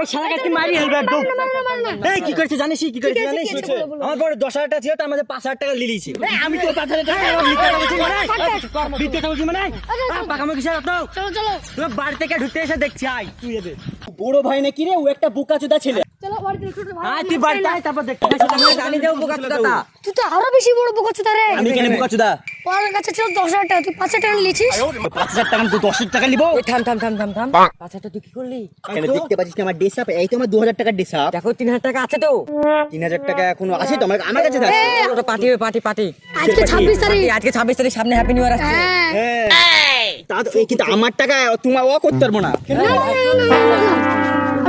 এই শালাকে কি মারি হেলবে একদম। এই কি করেছে জানিস কি করেছে জানিস? আমার বড় দশ হাজার টাকা ছিল তার মধ্যে পাঁচ হাজার টাকা লিলিছি আমি তো পাঁচ হাজার টাকা মিথ্যা বলছি মানে? মিথ্যা কথা বলছি মানে? পাকামো কিসের তো। চলো চলো। তোমার বাড়ি থেকে ঢুকতে এসে দেখছি আই তুই এদের বড় ভাই নাকি রে? ও একটা বোকা চোদা ছেলে। তুই তারপর দেখতে জানি দেবো বোকা তুই তো আরও বেশি বড় বকছ তারে আমি কেন বোকা চোদা? ওর কাছে ছিল দশ হাজার টাকা। তুই পাঁচ হাজার টাকা নিয়েছিস? পাঁচ হাজার টাকা তুই দশ হাজার টাকা নিবো? থাম থাম থাম থাম থাম। পাঁচ হাজার তুই কি করলি? কেন দেখতে পাচ্ছিস না আমার ডেস আপ এই তো আমার দু হাজার টাকার ডেস আপ দেখো তিন হাজার টাকা আছে তো। তিন হাজার টাকা এখনও আছে তো? আমার আমার কাছে আছে। ওটা পার্টি পার্টি পার্টি। আজকে ছাব্বিশ তারিখ। আজকে ছাব্বিশ তারিখ সামনে হ্যাপি নিউ ইয়ার আসছে। হ্যাঁ। হ্যাঁ তা কিন্তু আমার টাকা তোমার ও করতে পারব না।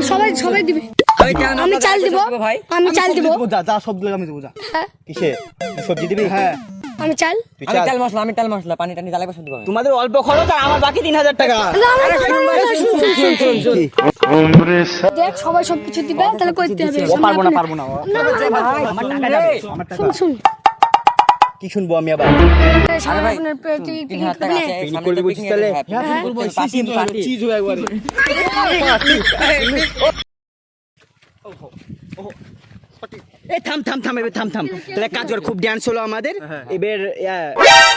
সবাই সবাই দিবে। আমি চাল দিব ভাই আমি চাল দিব যা যা সব দিলে আমি দেবো যা হ্যাঁ কিসে সবজি দিবি হ্যাঁ আমি চাল আমি চাল। মশলা আমি তেল মশলা পানি টানি জ্বালাই সব দিব তোমাদের অল্প খরচ আর আমার বাকি তিন হাজার টাকা। দেখ সবাই সব কিছু দিবে তাহলে করতে হবে ও পারব না পারব না আমার টাকা যাবে আমার টাকা শুন শুন কি শুনব আমি আবার সারা ভাই, আপনার করবি করবি হ্যাঁ। এই থাম থাম থাম এবার থাম থাম। তাহলে কাজ কর খুব ডান্স হলো আমাদের। এবার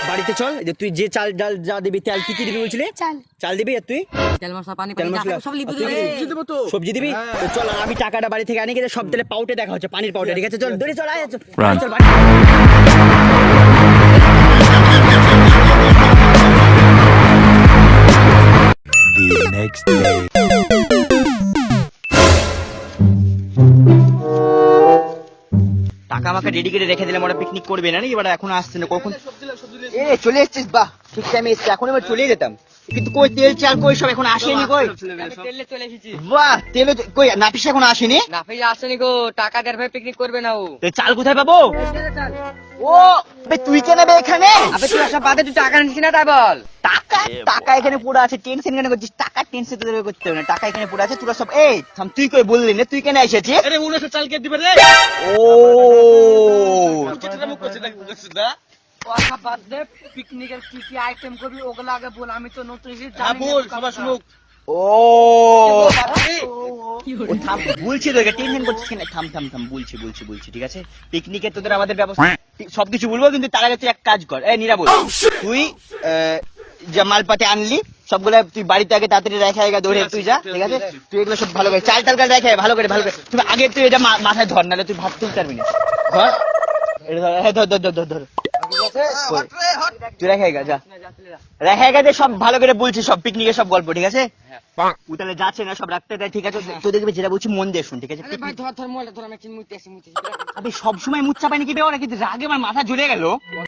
বাড়িতে চল যে তুই যে চাল ডাল যা দিবি তেল কি কি দিবি বলছিলি? চাল। চাল দিবি আর তুই? তেল মশলা পানি তেল মশলা। সব লিখে তুই দেবে। কি? সবজি দিবি তো। চল আর আমি টাকাটা বাড়ি থেকে আনি গেলে সব তেলে পাউটে দেখা হচ্ছে পানির পাউটে ঠিক আছে? চল দড়ি চল আয় চল। চল বাড়ি। The next day. আমাকে রেডি করে রেখে দিলাম ওরা পিকনিক করবে না এবার এখন আসছে না কখন? এ চলে এসছিস বাহ ঠিক টাইমে এসছে এখন এবার চলে যেতাম। কিন্তু কই তেল চাল কই সব এখন আসেনি কই? তেলে চলে এসেছি। বাহ তেল কই নাপিস এখন আসেনি? নাফিজ আসেনি গো টাকা দেড় ভাই পিকনিক করবে না ও। চাল কোথায় পাবো? ও বে তুই কেন বে এখানে? আবে তুই আসা বাদে তুই টাকা নিচ্ছিস না তাই বল। টাকা টাকা এখানে পড়ে আছে টেনশন কেন করছিস? টাকা টেনশন তোদের করতে হবে না টাকা এখানে পড়ে আছে তোরা সব এই থাম তুই কই বললি না? তুই কেন এসেছিস? আরে উনিশশো চালকে দিবে রে ও। কথা বাদ দে পিকনিকের কি কি আইটেম করবি ওগুলো আগে বল আমি তো নতুন এসেছি হ্যাঁ বল সবার শুনুক ও। ও থাম বলছি তো টেনশন করছিস কেন? থাম থাম থাম বলছি বলছি বলছি ঠিক আছে? পিকনিকে তোদের আমাদের ব্যবস্থা সবকিছু বলব কিন্তু তার আগে তুই এক কাজ কর। এই নিরা বল। তুই আহ, যা মালপাতি আনলি সবগুলো তুই বাড়িতে আগে তাড়াতাড়ি রেখে আগে দৌড়ে তুই যা ঠিক আছে তুই এগুলো সব ভালো করে চাল টাল করে রেখে ভালো করে ভালো করে। তুমি আগে তুই এটা মা- মাথায় ধর নাহলে তুই ভাত তুলতে পারবি না। ধর। এটা ধর ধর ধর ধর ধর? তুই রেখে যা। রেখে গেছে সব ভালো করে বলছি সব পিকনিকের সব গল্প ঠিক আছে? ও তাহলে যাচ্ছে না সব রাখতে দেয় ঠিক আছে? তো দেখবি যেটা বলছি মন দিয়ে শুন ঠিক আছে? আরে ভাই ধর ধর মোবাইলটা ধর আমি সব সময় মুচ্ছা পাইনি কি কিন্তু রাগে আমার মাথা জ্বলে গেল।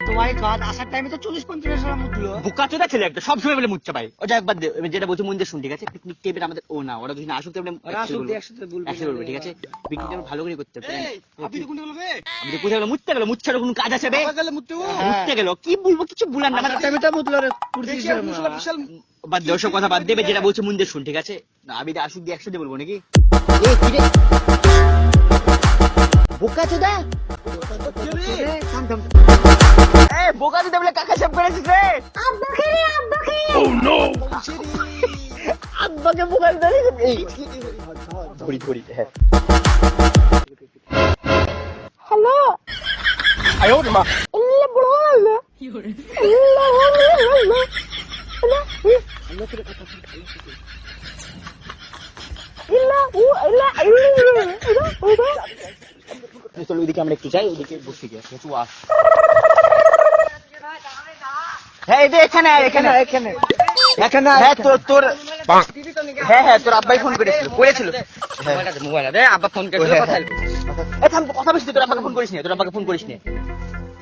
তোমার কাজ আসার টাইমে তো চল্লিশ পঞ্চাশ হাজার মুতলো বুকা চোদা ছেলে একটা সব সময় বলে মুচ্ছা পাই ও যাক বাদ দে এবার যেটা বলছি মন দিয়ে শুন ঠিক আছে? পিকনিক টেবিল আমাদের ও না ওরা যদি না আসুক একসাথে বলব। ঠিক আছে? পিকনিক টেবিল ভালো করে করতে হবে তো আমি তো কোথায় গেলো মুচ্ছা গেল মুচ্ছার কোনো কাজ আছে মুচ্ছা গেল কি বলব কিছু বলার না বাদ দে ওসব কথা বাদ দেবে যেটা বলছে মন দিয়ে শুন ঠিক আছে? না আমি আসুক দিয়ে একসাথে বলব নাকি? বোকা চোদা? বোকা চোদা বলে কাকা সব করেছিস রে? আব্বাকে রে আব্বাকে আব্বাকে বোকা চোদা ধরি ধরি হ্যাঁ। হ্যালো? আয়ো মা। ইল্লা বড় হলো ইল্লা হ্যাঁ হ্যাঁ তোর হ্যাঁ হ্যাঁ হ্যাঁ হ্যাঁ, হ্যাঁ। আব্বাকে তোর ফোন করিস না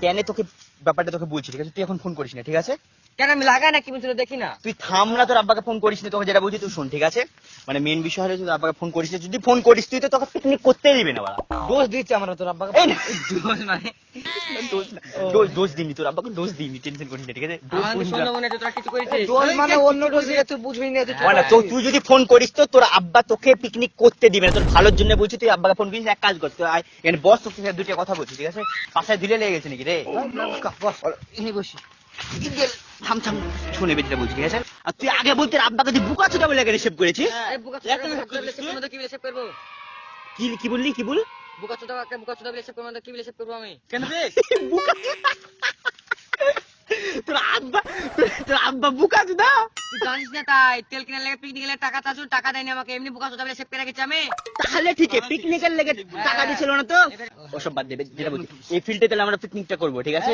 কেন তোকে ব্যাপারটা তোকে বলছি ঠিক আছে তুই এখন ফোন করিস না ঠিক আছে কেন আমি লাগাই না কি বলছিল দেখি না তুই থাম না তোর আব্বাকে ফোন করিস না তোকে যেটা বলছি তুই শোন ঠিক আছে মানে মেন বিষয় হলো তোর আব্বাকে ফোন করিস না যদি ফোন করিস তুই তো তোকে পিকনিক করতেই দিবে না বাড়া দোষ দিচ্ছে আমরা তোর আব্বাকে এই না। দোষ মানে দোষ না, দোষ দোষ দিইনি তোর আব্বাকে দোষ দিইনি টেনশন করিস না ঠিক আছে দোষ মনে তোরা কিছু করেছিস দোষ মানে অন্য দোষ তুই বুঝবি না তুই মানে তো তুই যদি ফোন করিস তো তোর আব্বা তোকে পিকনিক করতে দিবে না তোর ভালোর জন্য বলছি তুই আব্বাকে ফোন করিস এক কাজ কর তুই এখানে বস তোর সাথে দুটো কথা বলছি ঠিক আছে পাশায় দিলে লেগে গেছে নাকি রে বস এনে বসি থাম থাম শুনে বেটিটা বলছি ঠিক আছে আর তুই আগে বলতে আব্বাকে তুই বুকা ছোটা বলে আগে রিসেভ করেছিস কি কি কি বললি কি বল বুকা ছোটা বুকা ছোটা বলে সেভ করব কি বলে সেভ করব আমি কেন রে বুকা তোর আব্বা তোর আব্বা বুকা চোদা তুই জানিস না তাই তেল কিনার লেগে পিকনিক লেগে টাকা চাচ্ছু টাকা দেয়নি আমাকে এমনি বুকা চোদা বলে সেভ করে রেখেছি আমি। তাহলে ঠিক আছে পিকনিকের লেগে টাকা দিছিল না তো? ওসব বাদ দেবে যেটা বলছি এই ফিল্ডে তাহলে আমরা পিকনিকটা করব ঠিক আছে?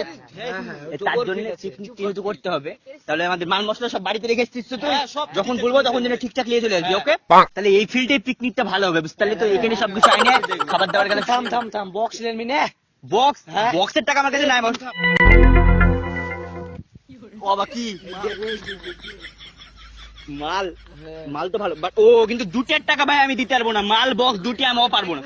তার জন্য পিকনিক যেহেতু করতে হবে। তাহলে আমাদের মাল মশলা সব বাড়িতে রেখে এসছিস তো তুই? যখন বলব তখন যেন ঠিকঠাক নিয়ে চলে আসবি ওকে? তাহলে এই ফিল্ডে পিকনিকটা ভালো হবে বুঝতে পারলে তো? এখানে সবকিছু আইনে খাবার দাবার গেলে থাম থাম থাম বক্স নেন নে বক্স বক্সের টাকা আমার কাছে নাই বাবা কি? মাল। মাল তো ভালো। বাট ও কিন্তু দুটের টাকা ভাই আমি দিতে পারব না। মাল বক্স দুটি আমিও পারব না।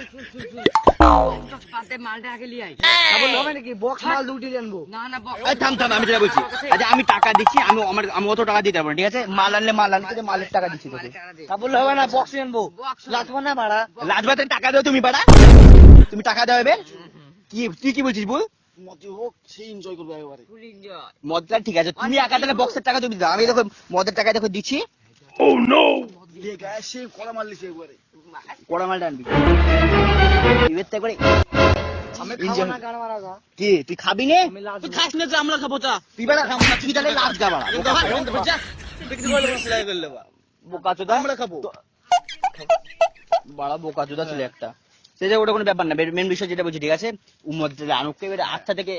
পাতে মালটা আগে লিয়ে আই বলল হবে নাকি? বক্স মাল দুটি আনব। না না বক্স। এই থাম থাম আমি যেটা বলছি। আচ্ছা আমি টাকা দিচ্ছি আমি আমার আমি অত টাকা দিতে পারব না ঠিক আছে? মাল আনলে মাল আনতে দে, মালের টাকা দিচ্ছি তোকে। তা বললে হবে না বক্স। আনব না ভাড়া রাজবাতের টাকা দাও তুমি বাড়া। তুমি টাকা দাও এবার। কি তুই কি বলছিস বল? মতি হোক সেই এনজয় করবে একেবারে। ফুল এনজয় মদটা ঠিক আছে তুমি একা তাহলে বক্সের টাকা তুমি দাও আমি দেখো মদের টাকা দেখো দিচ্ছি। দিয়ে গায়ে সে কলা মারলি সে একবারে। কড়া মালটা আনবি। এবার তো একবারে আমি Enjoy. খাব না গান মারা গা। কি? তুই খাবি নে? তুই খাস না তো আমরা খাব তা তুই বেড়া খাব না তুই তাহলে লাজ গা বোকা চোদা? আমরা খাব। বাড়া বোকা চোদা ছিল একটা। সে যে ওটা কোনো ব্যাপার না মেন বিষয় যেটা বলছি ঠিক আছে উমদ আনুককে এবার আচ্ছা থেকে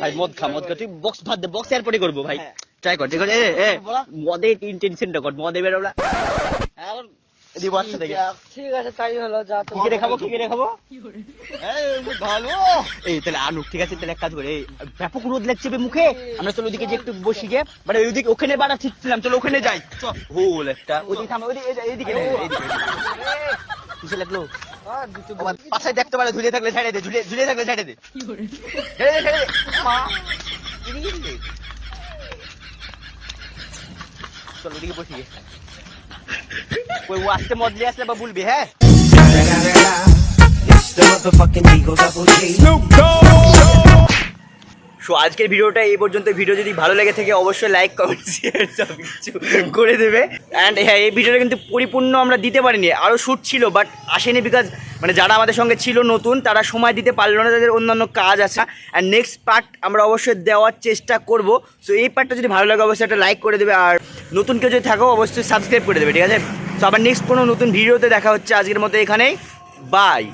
ভাই মদ খা মদ খা তুই বক্স ভাত দে বক্স করব ভাই ট্রাই কর ঠিক আছে এ, এ মদের ইন্টেনশনটা কর মদে বেরোলা এখন দিব আচ্ছা থেকে ঠিক আছে তাই হলো যা কি করে কি করে ভালো এই তাহলে আনুক ঠিক আছে তাহলে এক কাজ করে ব্যাপক রোদ লাগছে মুখে আমরা চলো ওদিকে যে একটু বসি মানে ওইদিকে ওখানে বাড়া ঠিক ছিলাম চলো ওখানে যাই চ হোল একটা ওদিকে থামো লাগল পাশায় দেখতে পারে ঝুলে থাকলে ছেড়ে দে ঝুলে ঝুলে থাকলে ছেড়ে দে। ছেড়ে দে ছেড়ে দে। মা এদিকে এদিকে। চলো ওদিকে বসি। ওই ও আসতে মদলে আসলে বা বলবি হ্যাঁ? সো আজকের ভিডিওটা এই পর্যন্ত। ভিডিও যদি ভালো লেগে থাকে, অবশ্যই লাইক কমেন্ট শেয়ার সব কিছু করে দেবে। অ্যান্ড হ্যাঁ এই ভিডিওটা কিন্তু পরিপূর্ণ আমরা দিতে পারিনি। আরও শ্যুট ছিল বাট আসেনি বিকজ মানে যারা আমাদের সঙ্গে ছিল নতুন, তারা সময় দিতে পারল না, তাদের অন্যান্য কাজ আছে। অ্যান্ড নেক্সট পার্ট আমরা অবশ্যই দেওয়ার চেষ্টা করব। সো এই পার্টটা যদি ভালো লাগে, অবশ্যই একটা লাইক করে দেবে। আর নতুন কেউ যদি থাকো, অবশ্যই সাবস্ক্রাইব করে দেবে, ঠিক আছে? তো আবার নেক্সট কোনো নতুন ভিডিওতে দেখা হচ্ছে আজকের মতো এখানেই। বাই